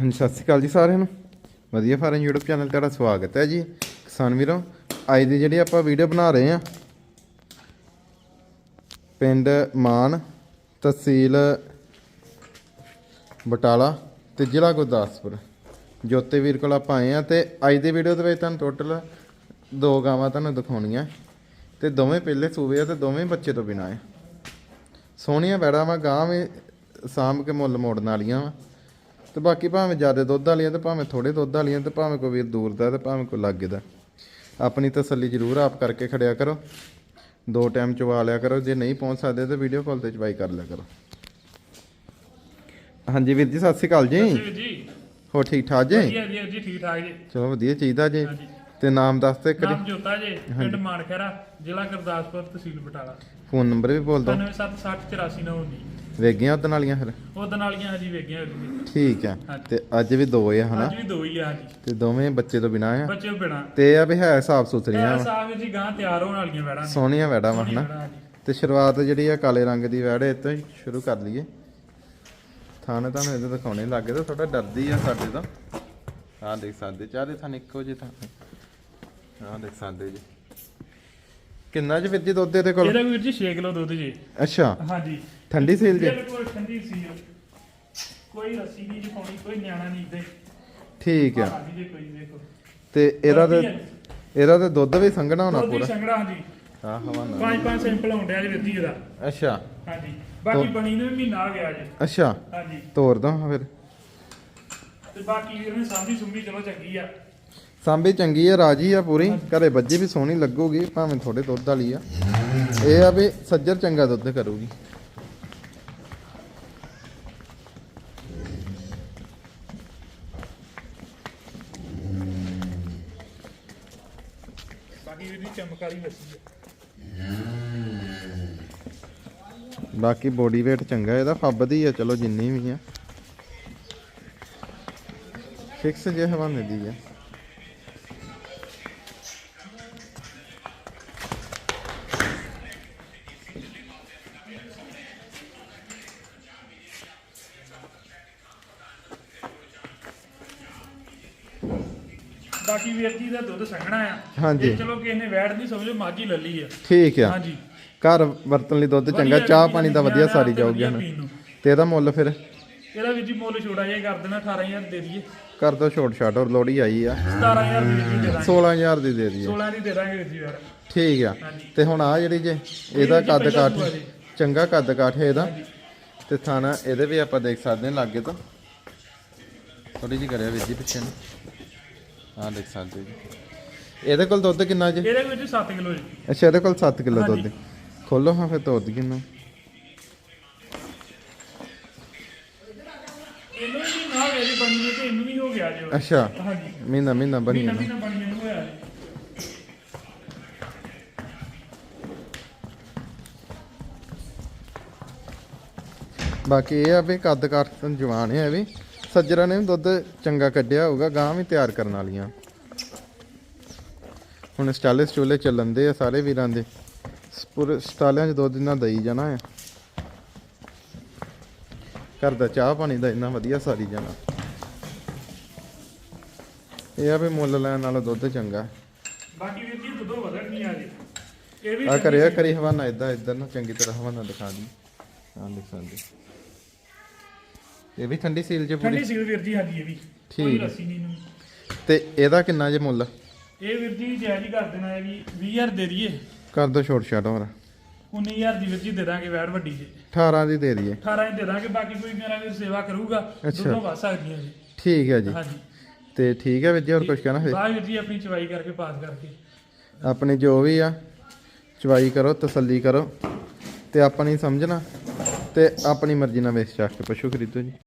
ਹਾਂਜੀ, ਸਤਿ ਸ਼੍ਰੀ ਅਕਾਲ ਜੀ ਸਾਰਿਆਂ ਨੂੰ। ਵਧੀਆ ਫਾਰਮ YouTube ਚੈਨਲ ਤੁਹਾਡਾ ਸਵਾਗਤ ਹੈ ਜੀ। ਕਿਸਾਨ ਵੀਰੋ, ਅੱਜ ਦੀ ਜਿਹੜੀ ਆਪਾਂ ਵੀਡੀਓ ਬਣਾ ਰਹੇ ਆ ਪਿੰਡ ਮਾਨ ਤਹਿਸੀਲ ਬਟਾਲਾ ਤੇ ਜ਼ਿਲ੍ਹਾ ਗੁਰਦਾਸਪੁਰ। ਜੋਤੇ ਵੀਰ ਕੋਲ ਆਪਾਂ ਆਏ ਆ ਤੇ ਅੱਜ ਦੀ ਵੀਡੀਓ ਦੇ ਵਿੱਚ ਤੁਹਾਨੂੰ ਟੋਟਲ ਦੋ ਗਾਵਾਂ ਤੁਹਾਨੂੰ ਦਿਖਾਉਣੀਆਂ। ਤੇ ਦੋਵੇਂ ਪਹਿਲੇ ਸੂਬੇ ਆ ਤੇ ਦੋਵੇਂ ਬੱਚੇ ਤੋਂ ਬਿਨਾਂ ਆ। ਸੋਹਣੀਆਂ ਬੈੜਾ ਵਾ, ਗਾਂ ਵੀ ਸਾਂਭ ਕੇ ਮੁੱਲ ਮੋੜਨ ਵਾਲੀਆਂ ਵਾ। ਤੇ ਬਾਕੀ ਭਾਵੇਂ ਜ਼ਿਆਦਾ ਦੁੱਧ ਵਾਲੀਆਂ ਤੇ ਭਾਵੇਂ ਥੋੜੇ ਦੁੱਧ ਵਾਲੀਆਂ ਤੇ ਭਾਵੇਂ ਕੋਈ ਵੀਰ ਦੂਰ ਦਾ ਤੇ ਭਾਵੇਂ ਕੋਈ ਲਾਗੇ ਦਾ। ਆਪਣੀ ਤਸੱਲੀ ਜ਼ਰੂਰ ਆਪ ਕਰਕੇ ਖੜਿਆ ਕਰੋ। ਦੋ ਟਾਈਮ ਚਵਾ ਲਿਆ ਕਰੋ। ਜੇ ਨਹੀਂ ਪਹੁੰਚ ਸਕਦੇ ਤਾਂ ਵੀਡੀਓ ਕਾਲ ਤੇ ਚਵਾਈ ਕਰ ਲਿਆ ਕਰੋ। ਹਾਂਜੀ ਵੀਰ ਜੀ ਸਤਿ ਸ਼੍ਰੀ ਅਕਾਲ ਜੀ। ਹੋ ਠੀਕ ਠਾਕ ਜੀ? ਵਧੀਆ ਜੀ ਜੀ ਠੀਕ ਠਾਕ ਜੀ। ਚਲੋ ਵਧੀਆ ਚਾਹੀਦਾ ਜੀ। ਤੇ ਨਾਮ ਦੱਸ ਤੇ ਨਾਮ ਜੋਤਾ ਜੀ ਪਿੰਡ ਮਾਨਖੇਰਾ ਜ਼ਿਲ੍ਹਾ ਗੁਰਦਾਸਪੁਰ ਤਹਿਸੀਲ ਬਟਾਲਾ। ਫੋਨ ਨੰਬਰ ਵੀ ਬੋਲ ਦਿਓ। 97608449 ਵੇਗੀਆਂ ਉਦਣ ਵਾਲੀਆਂ ਫਿਰ? ਉਹਦੇ ਨਾਲੀਆਂ ਜੀ ਵੇਗੀਆਂ ਠੀਕ ਆ। ਹਾਂਜੀ। ਤੇ ਅੱਜ ਵੀ ਦੋ ਆ ਹਨਾ? ਅੱਜ ਵੀ ਦੋ ਹੀ ਆ ਜੀ ਤੇ ਦੋਵੇਂ ਬੱਚੇ ਤੋਂ ਬਿਨਾਂ ਆ? ਬੱਚੇ ਬਿਨਾ। ਤੇ ਆ ਵੀ ਹੈ ਸਾਫ਼ ਸੁਥਰੀਆਂ ਸਾਹ ਜੀ ਗਾਂ ਤਿਆਰ ਹੋਣ ਵਾਲੀਆਂ ਵੈੜਾਂ ਸੋਹਣੀਆਂ ਵੈੜਾਂ ਵਾ ਹਨਾ। ਤੇ ਸ਼ੁਰੂਆਤ ਜਿਹੜੀ ਆ ਕਾਲੇ ਰੰਗ ਦੀ ਵੈੜ ਤੋਂ ਹੀ ਸ਼ੁਰੂ ਕਰ ਲਈਏ। ਥਾਣੇ ਤੁਹਾਨੂੰ ਇਹਦੇ ਦਿਖਾਉਣੇ ਲੱਗੇ ਤਾਂ ਥੋੜਾ ਡਰਦੀ ਆ ਸਾਡੇ ਤੋਂ। ਆਹ ਦੇਖ ਸਕਦੇ ਚਾਰੇ ਥਾਂ ਇੱਕੋ ਜਿਹੇ ਥਾਂ ਆਹ ਦੇਖ ਸਕਦੇ ਜੀ। ਕਿੰਨਾ ਜੀ ਵੀਰ ਜੀ ਦੁੱਧ ਇਹਦੇ ਕੋਲ? ਇਹਦਾ ਵੀਰ ਜੀ 6 ਕਿਲੋ ਦੁੱਧ ਜੀ। ਅੱਛਾ। ਹਾਂਜੀ। ਠੰਡੀ ਸੀਲ ਜੀ। ਬਿਲਕੁਲ ਠੰਡੀ ਸੀ ਕੋਈ ਰੱਸੀ ਨਹੀਂ ਜੀ ਪਾਉਣੀ ਕੋਈ ਨਿਆਣਾ ਨਹੀਂ ਦੇ ਠੀਕ ਆ। ਹਾਂਜੀ ਜੀ ਕੋਈ ਦੇਖੋ ਤੇ ਇਹਦਾ ਤੇ ਇਹਦਾ ਤੇ ਦੁੱਧ ਵੀ ਸੰਘਣਾ ਹੋਣਾ ਦੁੱਧ ਪੂਰਾ? ਸੰਗੜਾ ਹਾਂਜੀ। ਹਾਂ ਹਵਾ ਨਾਲ। ਪੰਜ ਪੰਜ ਸੈਂਪਲ ਹੁੰਦੇ ਆ ਜੀ ਜੀ ਇਹਦਾ। ਅੱਛਾ। ਹਾਂਜੀ। ਬਾਕੀ ਬਣੀ ਨੂੰ ਮਹੀਨਾ ਆ ਗਿਆ ਜੀ। ਅੱਛਾ। ਹਾਂਜੀ। ਤੋਰ ਦੋ ਫਿਰ। ਤੇ ਬਾਕੀ ਇਹਨੇ ਸਾਂਭੀ ਸੁੰਭੀ ਚਲੋ ਚੰਗੀ ਆ। ਸਾਂਭੀ ਚੰਗੀ ਆ ਰਾਜੀ ਆ ਪੂਰੀ। ਘਰੇ ਬੱਜੀ ਵੀ ਸੋਹਣੀ ਲੱਗੂਗੀ ਭਾਵੇਂ ਥੋੜੇ ਦੁੱਧ ਵਾਲੀ ਆ। ਇਹ ਆ ਵੀ ਸੱਜਰ ਚੰਗਾ ਦੁੱਧ ਕਰੂਗੀ। ਬਾਕੀ ਇਹਦੀ ਚਮਕਾਰੀ ਵਸੀ ਆ। ਬਾਕੀ ਬੋਡੀ weight ਚੰਗਾ ਇਹਦਾ, ਫੱਬਦੀ ਆ, ਚਲੋ ਜਿੰਨੀ ਵੀ ਆ। ਫਿਕਸ ਜੇ ਹਵਾਨੇ ਦੀ ਆ। ਬਾਕੀ ਵੀਰ ਜੀ ਦਾ ਦੁੱਧ ਸੰਘਣਾ ਆ। ਹਾਂਜੀ। ਇਹ ਚਲੋ ਕਿਸੇ ਨੇ ਵੈੜ ਨਹੀਂ ਸਮਝੋ ਮਾਝੀ ਲੱਲੀ ਆ। ਠੀਕ ਆ। ਹਾਂਜੀ। ਘਰ ਵਰਤਣ ਲਈ ਦੁੱਧ ਚੰਗਾ ਵਧੀਆ ਚਾਹ ਪਾਣੀ ਦਾ ਵਧੀਆ ਸਾਰੀ ਜਾਊਗੀ ਹਨਾ? ਪੀਣ ਨੂੰ। ਤੇ ਇਹਦਾ ਮੁੱਲ ਫਿਰ? ਇਹਦਾ ਵੀਰ ਜੀ ਮੁੱਲ ਛੋੜਾ ਜਿਹਾ ਕਰ ਦੇਣਾ 18000 ਦੇ ਦਈਏ। ਕਰ ਦੋ ਛੋਟ ਛਾਟ ਔਰ ਲੋੜੀ ਆਈ ਆ। 17000 ਦੀ ਵੀਰ ਜੀ ਦੇ ਦਾਂਗੇ। 16000 ਦੀ ਦੇ ਦਈਏ। 16 ਦੀ ਦੇ ਦਾਂਗੇ ਵੀਰ ਜੀ ਵੈੜ ਠੀਕ ਆ। ਤੇ ਹੁਣ ਆ ਜਿਹੜੀ ਜੇ ਇਹਦਾ ਕੱਦ ਪਹਿਲਾ ਕਾਠ ਸੂਆ ਜੀ। ਚੰਗਾ ਕੱਦ ਕਾਠ ਹੈ ਇਹਦਾ। ਤੇ ਥਾਣਾ ਇਹਦੇ ਵੀ ਆਪਾਂ ਦੇਖ ਸਕਦੇ ਹਾਂ ਲਾਗੇ ਤੋਂ। ਥੋੜੀ ਜਿਹੀ ਕਰਿਆ ਵੀਰ ਜੀ ਪਿੱਛੇ ਨੂੰ। ਆਹ ਦੇਖ ਸਕਦੇ ਜੀ। ਇਹਦੇ ਕੋਲ ਦੁੱਧ ਕਿੰਨਾ ਜੀ? ਇਹਦੇ ਵਿੱਚ 7 ਕਿਲੋ ਜੀ। ਅੱਛਾ ਇਹਦੇ ਕੋਲ 7 ਕਿਲੋ ਦੁੱਧ। ਹੈ। ਖੋਲੋ ਹਾਂ ਫਿਰ ਦੁੱਧ ਕਿੰਨਾ? ਇਹਨੂੰ ਵੀ ਨਾ ਜੀ ਬਣੀ ਤੇ ਇਹਨੂੰ ਵੀ ਹੋ ਗਿਆ ਜੀ ਉਹ। ਅੱਛਾ। ਹਾਂਜੀ। ਮਹੀਨਾ ਮਹੀਨਾ ਬਣੀ ਮਹੀਨਾ ਨਾ ਮਹੀਨਾ ਬਣੀ ਨੂੰ ਹੋਇਆ ਜੀ। ਬਾਕੀ ਇਹ ਆ ਵੀ ਕੱਦ ਕਾਠ ਜਵਾਨ ਹੈ ਇਹ ਵੀ। ਸੱਜਰਾਂ ਨੇ ਵੀ ਦੁੱਧ ਚੰਗਾ ਕੱਢਿਆ ਹੋਊਗਾ ਗਾਂ ਵੀ ਤਿਆਰ ਕਰਨ ਵਾਲੀਆਂ। ਹੁਣ ਸਟਾਲੇ ਸਟੂਲੇ ਚੱਲਣ ਦੇ ਆ ਸਾਰੇ ਵੀਰਾਂ ਦੇ। ਪੂਰੇ ਸਟਾਲਿਆਂ 'ਚ ਦੁੱਧ ਇਹਨਾਂ ਦਈ ਜਾਣਾ ਆ। ਘਰ ਦਾ ਚਾਹ ਪਾਣੀ ਦਾ ਇੰਨਾ ਵਧੀਆ ਸਾਰੀ ਜਾਣਾ। ਇਹ ਆ ਵੀ ਮੁੱਲ ਲੈਣ ਨਾਲੋਂ ਦੁੱਧ ਚੰਗਾ। ਬਾਕੀ ਵੀਰ ਜੀ ਦੁੱਧੋਂ ਵਧਣ ਨਹੀਂ ਆ ਜੀ ਇਹ ਵੀ ਆ ਕਰਿਆ ਕਰੀ ਹਵਾਨਾ ਇਦਾਂ ਇਧਰ ਨਾ ਚੰਗੀ ਤਰ੍ਹਾਂ ਹਵਾਨਾ ਦਿਖਾ ਦੀ। ਆ ਲਿਖ ਸਕਦੇ ਇਹ ਵੀ ਠੰਡੀ ਸੀਲ ਜੇ ਠੰਡੀ ਪੂਰੀ ਸੀ ਵੀਰ ਜੀ ਹਾਂਜੀ ਇਹ ਵੀ। ਠੀਕ ਕੋਈ ਹੈ। ਰੱਸੀ ਨਹੀਂ ਨੂੰ ਤੇ ਇਹਦਾ ਕਿੰਨਾ ਜੇ ਮੁੱਲ? ਇਹ ਵੀਰ ਜੀ ਜਾਇਜ਼ ਹੀ ਕਰ ਦੇਣਾ ਇਹ ਵੀ 20000 ਦੇ ਦਈਏ। ਕਰ ਦੋ ਛੋਟ ਛਾਟ ਹੋਰ। 19000 ਦੀ ਵੀਰ ਜੀ ਦੇ ਦਾਂਗੇ ਵੈੜ ਵੱਡੀ ਜੀ। 18 ਦੀ ਦੇ ਦਈਏ। 18 ਦੀ ਦੇ ਦਾਂਗੇ ਬਾਕੀ ਕੋਈ ਮੇਰਾ ਵੀਰ ਸੇਵਾ ਕਰੂਗਾ। ਅੱਛਾ। ਦੋਨੋਂ ਵੱਧ ਸਕਦੀਆਂ ਜੀ। ਠੀਕ ਹੈ ਜੀ। ਹਾਂਜੀ। ਤੇ ਠੀਕ ਹੈ ਵੀਰ ਜੀ ਹੋਰ ਕੁਝ ਕਹਿਣਾ ਫਿਰ ਬਾਅਦ ਵੀਰ ਜੀ ਆਪਣੀ ਚਵਾਈ ਕਰਕੇ ਪਾਸ ਕਰਕੇ। ਆਪਣੀ ਜੋ ਵੀ ਆ ਚਵਾਈ ਕਰੋ ਤਸੱਲੀ ਕਰੋ। ਤੇ ਆਪਣੀ ਸਮਝਣਾ ਤੇ ਆਪਣੀ ਮਰਜ਼ੀ ਨਾਲ ਵੇਚ ਚੱਕ ਕੇ ਪਸ਼ੂ ਖਰੀਦੋ ਜੀ।